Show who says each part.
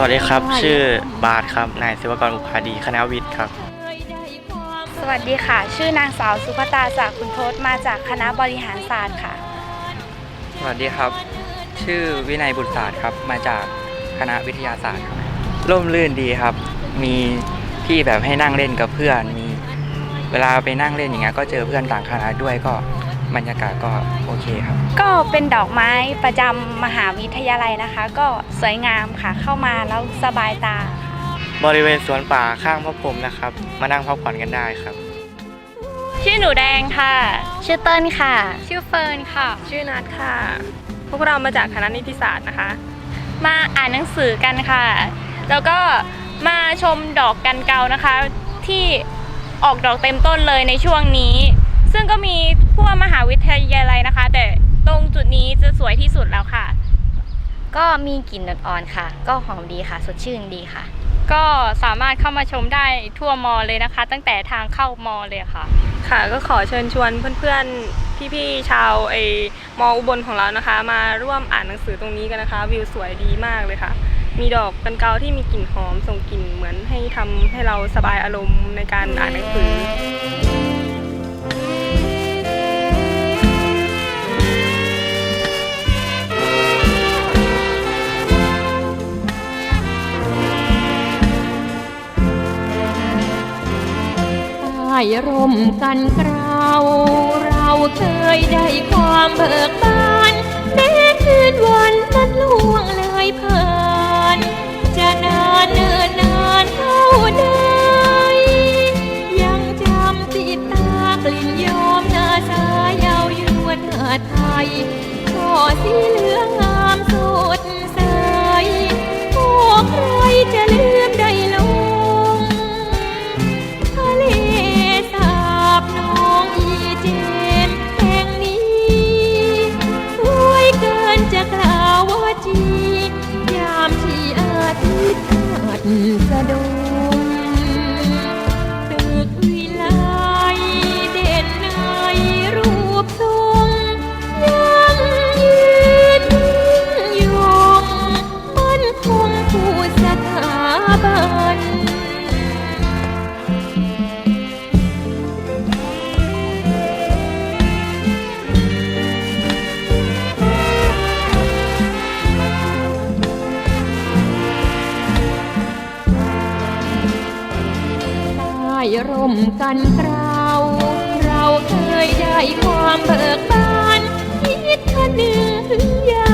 Speaker 1: สวัสดีครับ ชื่อบาทครับ นายศิวกรอุภาดี คณะวิทย์ครับ
Speaker 2: สวัสดีค่ะ ชื่อนางสาวสุภตาจากคุณทศมาจากคณะบริหารศาสตร์ค่ะ
Speaker 3: สวัสดีครับ ชื่อวินัยบุตรศาสตร์ครับ มาจากคณะวิทยาศาสตร์ครับร่มรื่นดีครับ มีที่แบบให้นั่งเล่นกับเพื่อน มีเวลาไปนั่งเล่นอย่างเงี้ยก็เจอเพื่อนต่างคณะด้วยก็ บรรยากาศก็โอเคครับ
Speaker 2: ก็เป็นดอกไม้ประจำมหาวิทยาลัยนะคะ ก็สวยงามค่ะเข้ามาแล้วสบายตาค่ะ
Speaker 1: บริเวณสวนป่าข้างพระพรหมนะครับ มานั่งพักผ่อนกันได้ครับ
Speaker 2: ชื่อหนูแดงค่ะ ชื่อเติ้ลค่ะ
Speaker 4: ชื่อเฟิร์นค่ะ ชื่อนัทค่ะ พวกเรามาจากคณะนิติศาสตร์นะคะ
Speaker 2: มาอ่านหนังสือกันค่ะ แล้วก็มาชมดอกกันเกานะคะ ที่ออกดอกเต็มต้นเลยในช่วงนี้ ซึ่งก็มีทั่วมหาวิทยาลัยนะคะ แต่ตรงจุดนี้จะสวยที่สุดแล้วค่ะ
Speaker 5: ก็มีกลิ่นอ่อนๆค่ะ ก็หอมดีค่ะ สดชื่นดีค่ะ
Speaker 2: ก็สามารถเข้ามาชมได้ทั่วมอเลยนะคะ ตั้งแต่ทางเข้ามอเลยค่ะ
Speaker 4: ค่ะก็ขอเชิญชวนเพื่อนๆ พี่ๆ ชาวไอมออุบลของเรานะคะ มาร่วมอ่านหนังสือตรงนี้กันนะคะ วิวสวยดีมากเลยค่ะ มีดอกกันเกาที่มีกลิ่นหอมส่งกลิ่นเหมือนให้ทำให้เราสบายอารมณ์ในการอ่านหนังสือ
Speaker 6: ร่มกันเกลาเราเคยได้ความเบิกบานแม้คืนวันนั้นล่วงเลยผ่าน จะนานเนิ่นนานเท่าใดยังจำติดตากลิ่นยอมหน้าสายาวยวนหาไทยช่อสีเหลืองงามสดใสพวกใครจะลืม จียามที่อาทิตย์ขาดสะดง ร่มกันเกลาเราเคยได้ความเบิกบานคิดคะนึงถึงยา